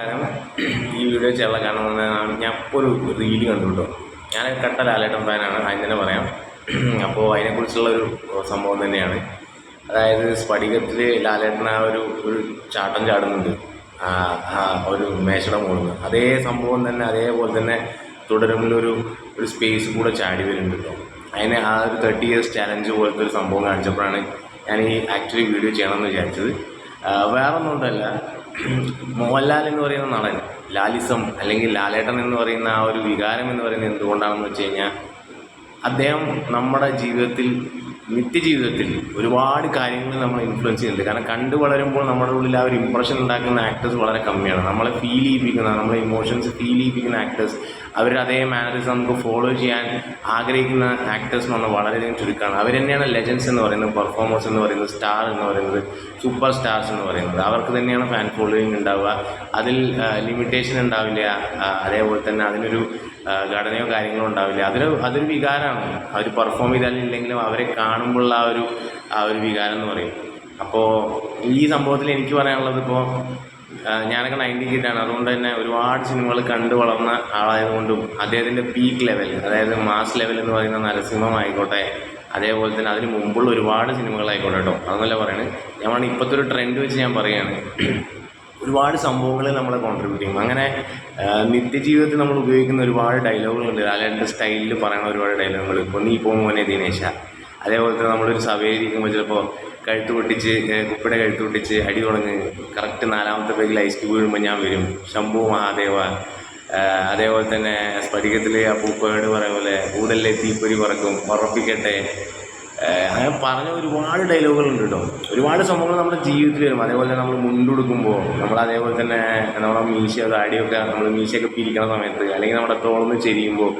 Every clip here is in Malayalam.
കാരണം ഈ വീഡിയോ എന്ന് പറഞ്ഞാൽ ഞാൻ ഒരു റീൽ കണ്ടു കേട്ടോ. ഞാൻ കട്ട ലാലേട്ടൻ ഫാനാണ് അതിന് തന്നെ പറയാം. അപ്പോൾ അതിനെക്കുറിച്ചുള്ള ഒരു സംഭവം തന്നെയാണ്. അതായത് സ്ഫടികത്തിൽ ലാലേട്ടൻ ആ ഒരു ഒരു ചാട്ടം ചാടുന്നുണ്ട്. ഒരു മേശയുടെ മുകളിൽ അതേ സംഭവം തന്നെ അതേപോലെ തന്നെ തുടരുമ്പിലൊരു ഒരു സ്പേസ് കൂടെ ചാടി വരുന്നുണ്ട് കേട്ടോ. അതിന് ആ ഒരു തേർട്ടി ഇയേഴ്സ് ചാലഞ്ച് പോലത്തെ ഒരു സംഭവം കാണിച്ചപ്പോഴാണ് ഞാൻ ഈ ആക്ച്വലി വീഡിയോ ചെയ്യണമെന്ന് വിചാരിച്ചത്. വേറെ വേറൊന്നും കൊണ്ടല്ല. മോഹൻലാൽ എന്ന് പറയുന്ന നടൻ ലാലിസം അല്ലെങ്കിൽ ലാലേട്ടൻ എന്ന് പറയുന്ന ആ ഒരു വികാരം എന്ന് പറയുന്നത് എന്തുകൊണ്ടാണെന്ന് വെച്ച് കഴിഞ്ഞാൽ അദ്ദേഹം നമ്മുടെ ജീവിതത്തിൽ നിത്യജീവിതത്തിൽ ഒരുപാട് കാര്യങ്ങൾ നമ്മൾ ഇൻഫ്ലുവൻസ് ചെയ്യുന്നുണ്ട്. കാരണം കണ്ടു വളരുമ്പോൾ നമ്മുടെ ഉള്ളിൽ ആ ഒരു ഇമ്പ്രഷൻ ഉണ്ടാക്കുന്ന ആക്ടേഴ്സ് വളരെ കമ്മിയാണ്. നമ്മളെ ഫീൽ ചെയ്യിപ്പിക്കുന്ന നമ്മളെ ഇമോഷൻസ് ഫീൽ ചെയ്യിപ്പിക്കുന്ന ആക്ടേഴ്സ് അവർ അതേ മാനറിസം നമുക്ക് ഫോളോ ചെയ്യാൻ ആഗ്രഹിക്കുന്ന ആക്ടേഴ്സ് എന്ന് പറഞ്ഞാൽ വളരെയധികം ചുരുക്കമാണ്. അവർ തന്നെയാണ് ലെജൻസ് എന്ന് പറയുന്നത് പെർഫോമേഴ്സ് എന്ന് പറയുന്നത് സ്റ്റാർ എന്ന് പറയുന്നത് സൂപ്പർ സ്റ്റാർസ് എന്ന് പറയുന്നത്. അവർക്ക് തന്നെയാണ് ഫാൻ ഫോളോയിങ് ഉണ്ടാവുക. അതിൽ ലിമിറ്റേഷൻ ഉണ്ടാവില്ല. അതേപോലെ തന്നെ അതിനൊരു ഘടനയോ കാര്യങ്ങളോ ഉണ്ടാവില്ല. അതൊരു അതൊരു വികാരമാണ്. അവർ പെർഫോം ചെയ്താലില്ലെങ്കിലും അവരെ കാണുമ്പോഴുള്ള ആ ഒരു ആ ഒരു വികാരം എന്ന് പറയും. അപ്പോൾ ഈ സംഭവത്തിൽ എനിക്ക് പറയാനുള്ളത് ഇപ്പോൾ ഞാനൊക്കെ നയന്റി കിറ്റാണ് അതുകൊണ്ട് തന്നെ ഒരുപാട് സിനിമകൾ കണ്ടു വളർന്ന ആളായതുകൊണ്ടും അദ്ദേഹത്തിന്റെ പീക്ക് ലെവൽ അതായത് മാസ് ലെവൽ എന്ന് പറയുന്ന നരസിംഹം ആയിക്കോട്ടെ അതേപോലെ തന്നെ അതിന് മുമ്പുള്ള ഒരുപാട് സിനിമകളായിക്കോട്ടെ കേട്ടോ അതൊന്നല്ല പറയുന്നത് ഞാൻ ഇപ്പോഴത്തെ ഒരു ട്രെൻഡ് വെച്ച് ഞാൻ പറയുകയാണ് ഒരുപാട് സംഭവങ്ങൾ നമ്മളെ കോൺട്രിബ്യൂട്ട് ചെയ്യും. അങ്ങനെ നിത്യജീവിതത്തിൽ നമ്മൾ ഉപയോഗിക്കുന്ന ഒരുപാട് ഡയലോഗുകളുണ്ട് അല്ലാണ്ട് സ്റ്റൈലിൽ പറയുന്ന ഒരുപാട് ഡയലോഗുകൾ ഇപ്പോൾ നീ പോകുമ്പോൾ മോനെ ദിനേശ. അതേപോലെ തന്നെ നമ്മളൊരു സഭയിലിരിക്കുമ്പോൾ ചിലപ്പോൾ കഴുത്ത് പൊട്ടിച്ച് കുപ്പിയുടെ കഴുത്ത് പൊട്ടിച്ച് അടി തുടങ്ങി കറക്റ്റ് നാലാമത്തെ പേജിൽ ഐസ് ക്യൂബ് വീഴുമ്പോൾ ഞാൻ വരും. ശംഭു മഹാദേവ. അതേപോലെ തന്നെ സ്ഫടികത്തിൽ ആ പൂക്കോയോട് പറയുന്ന പോലെ ഊടല്ലേ തീപ്പൊരി പറക്കും ഉറപ്പിക്കട്ടെ. അങ്ങനെ പറഞ്ഞ ഒരുപാട് ഡയലോഗുകളുണ്ട് കേട്ടോ ഒരുപാട് സംഭവങ്ങൾ നമ്മുടെ ജീവിതത്തിൽ വരും. അതേപോലെ തന്നെ നമ്മൾ മുണ്ടുടുക്കുമ്പോൾ നമ്മൾ അതേപോലെ തന്നെ നമ്മുടെ മീശ താടിയൊക്കെ നമ്മൾ മീശയൊക്കെ പിരിക്കണ സമയത്ത് അല്ലെങ്കിൽ നമ്മുടെ തോളന്ന് ചെരിയുമ്പോൾ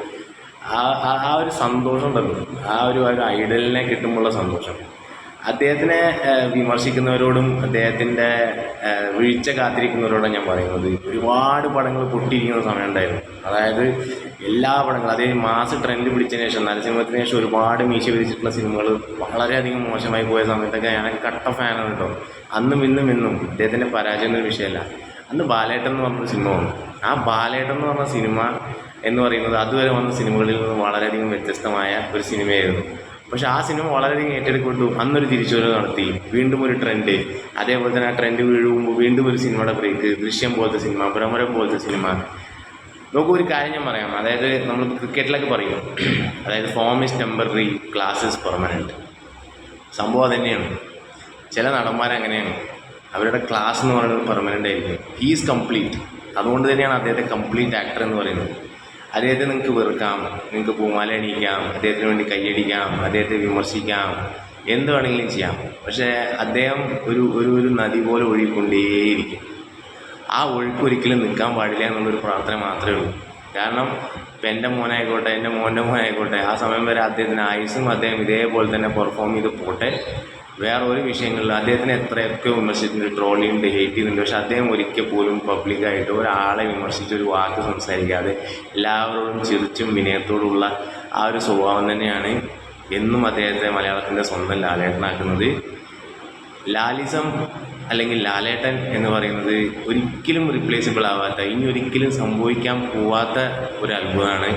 ആ ആ- ഒരു സന്തോഷം ഉണ്ടല്ലോ. ആ ഒരു ഒരു ഐഡലിനെ കിട്ടുമ്പോഴുള്ള സന്തോഷം. അദ്ദേഹത്തിനെ വിമർശിക്കുന്നവരോടും അദ്ദേഹത്തിന്റെ വീഴ്ച കാത്തിരിക്കുന്നവരോടും ഞാൻ പറയുന്നത് ഒരുപാട് പടങ്ങൾ പൊട്ടിയിരിക്കുന്ന സമയം ഉണ്ടായിരുന്നു അതായത് എല്ലാ പടങ്ങളും അതേ മാസ് ട്രെൻഡ് പിടിച്ചതിന് ശേഷം നരസിംഹത്തിന് ശേഷം ഒരുപാട് മീശ വിരിച്ചിട്ടുള്ള സിനിമകൾ വളരെയധികം മോശമായി പോയ സമയത്തൊക്കെ ഞാൻ കട്ട ഫാനാണ് കേട്ടോ. അന്നും ഇന്നും ഇന്നും അദ്ദേഹത്തിന്റെ പരാജയം എന്നൊരു വിഷയമല്ല. അന്ന് ബാലേട്ടൻ എന്ന് പറഞ്ഞ സിനിമ വന്നു. ആ ബാലേട്ടൻ എന്ന് പറഞ്ഞ സിനിമ എന്ന് പറയുന്നത് അതുവരെ വന്ന സിനിമകളിൽ നിന്ന് വളരെയധികം വ്യത്യസ്തമായ ഒരു സിനിമയായിരുന്നു. പക്ഷെ ആ സിനിമ വളരെയധികം ഏറ്റെടുക്കപ്പെട്ടു. അന്നൊരു തിരിച്ചുവരവ് നടത്തി. വീണ്ടും ഒരു ട്രെൻഡ് അതേപോലെ തന്നെ ആ ട്രെൻഡ് വീഴുമ്പോൾ വീണ്ടും ഒരു സിനിമയുടെ ബ്രേക്ക് ദൃശ്യം പോലത്തെ സിനിമ ഭ്രമരം പോലത്തെ സിനിമ. നോക്കൂ ഒരു കാര്യം ഞാൻ പറയാം. അതായത് നമ്മൾ ക്രിക്കറ്റിലൊക്കെ പറയും. അതായത് form is temporary class is permanent സംഭവം അത് തന്നെയാണ് ചില നടന്മാരങ്ങനെയാണ് അവരുടെ ക്ലാസ് എന്ന് പറയുന്നത് പെർമനന്റ് ആയിരിക്കും. ഹീ ഈസ് കംപ്ലീറ്റ് അതുകൊണ്ട് തന്നെയാണ് അദ്ദേഹത്തെ കംപ്ലീറ്റ് ആക്ടർ എന്ന് പറയുന്നത്. അദ്ദേഹത്തെ നിങ്ങൾക്ക് വെറുക്കാം നിങ്ങൾക്ക് പൂമാല അണിയിക്കാം അദ്ദേഹത്തിന് വേണ്ടി കൈയടിക്കാം അദ്ദേഹത്തെ വിമർശിക്കാം എന്ത് വേണമെങ്കിലും ചെയ്യാം. പക്ഷേ അദ്ദേഹം ഒരു ഒരു ഒരു നദി പോലെ ഒഴുകിക്കൊണ്ടേയിരിക്കും. ആ ഒഴുക്ക് ഒരിക്കലും നിൽക്കാൻ പാടില്ല എന്നുള്ളൊരു പ്രാർത്ഥന മാത്രമേ ഉള്ളൂ. കാരണം ഇപ്പം എന്റെ മോനായിക്കോട്ടെ എന്റെ മോന്റെ മോനായിക്കോട്ടെ ആ സമയം വരെ അദ്ദേഹത്തിന് ആയുസും അദ്ദേഹം ഇതേപോലെ തന്നെ പെർഫോം ചെയ്ത് പോട്ടെ. വേറെ ഒരു വിഷയങ്ങളിൽ അദ്ദേഹത്തിന് എത്രയൊക്കെ വിമർശിച്ചിട്ടുണ്ട് ട്രോൾ ചെയ്യുന്നുണ്ട് ഹേറ്റ് ചെയ്യുന്നുണ്ട്. പക്ഷെ അദ്ദേഹം ഒരിക്കൽ പോലും പബ്ലിക്കായിട്ട് ഒരാളെ വിമർശിച്ച് ഒരു വാക്ക് സംസാരിക്കാതെ എല്ലാവരോടും ചിരിച്ചും വിനയത്തോടുള്ള ആ ഒരു സ്വഭാവം തന്നെയാണ് എന്നും അദ്ദേഹത്തെ മലയാളത്തിന്റെ സ്വന്തം ലാലേട്ടനാക്കുന്നത്. ലാലിസം അല്ലെങ്കിൽ ലാലേട്ടൻ എന്ന് പറയുന്നത് ഒരിക്കലും റീപ്ലേസിബിൾ ആവാത്ത ഇനി ഒരിക്കലും സംഭവിക്കാൻ പോവാത്ത ഒരു അത്ഭുതമാണ്.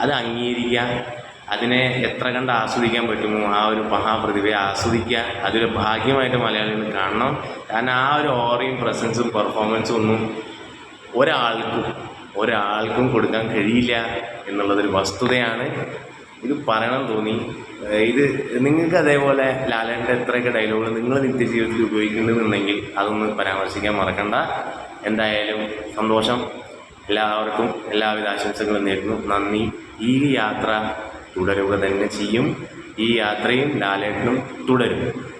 അത് അംഗീകരിക്കുക അതിനെ എത്ര കണ്ട് ആസ്വദിക്കാൻ പറ്റുമോ? ആ ഒരു മഹാപ്രതിഭയെ ആസ്വദിക്കുക അതൊരു ഭാഗ്യമായിട്ട് മലയാളികൾ കാണണം. കാരണം ആ ഒരു ഓറയും പ്രസൻസും പെർഫോമൻസും ഒന്നും ഒരാൾക്കും ഒരാൾക്കും കൊടുക്കാൻ കഴിയില്ല എന്നുള്ളതൊരു വസ്തുതയാണ്. ഇത് പറയണം തോന്നി. ഇത് നിങ്ങൾക്ക് അതേപോലെ ലാലേട്ട എത്രയൊക്കെ ഡയലോഗുകൾ നിങ്ങൾ നിത്യജീവിതത്തിൽ ഉപയോഗിക്കുന്നുണ്ടെന്നുണ്ടെങ്കിൽ അതൊന്ന് പരാമർശിക്കാൻ മറക്കണ്ട. എന്തായാലും സന്തോഷം. എല്ലാവർക്കും എല്ലാവിധ ആശംസകളും നേരുന്നു. നന്ദി. ഈ യാത്ര തുടരുക തന്നെ ചെയ്യും. ഈ യാത്രയും ലാലേട്ടനും തുടരും.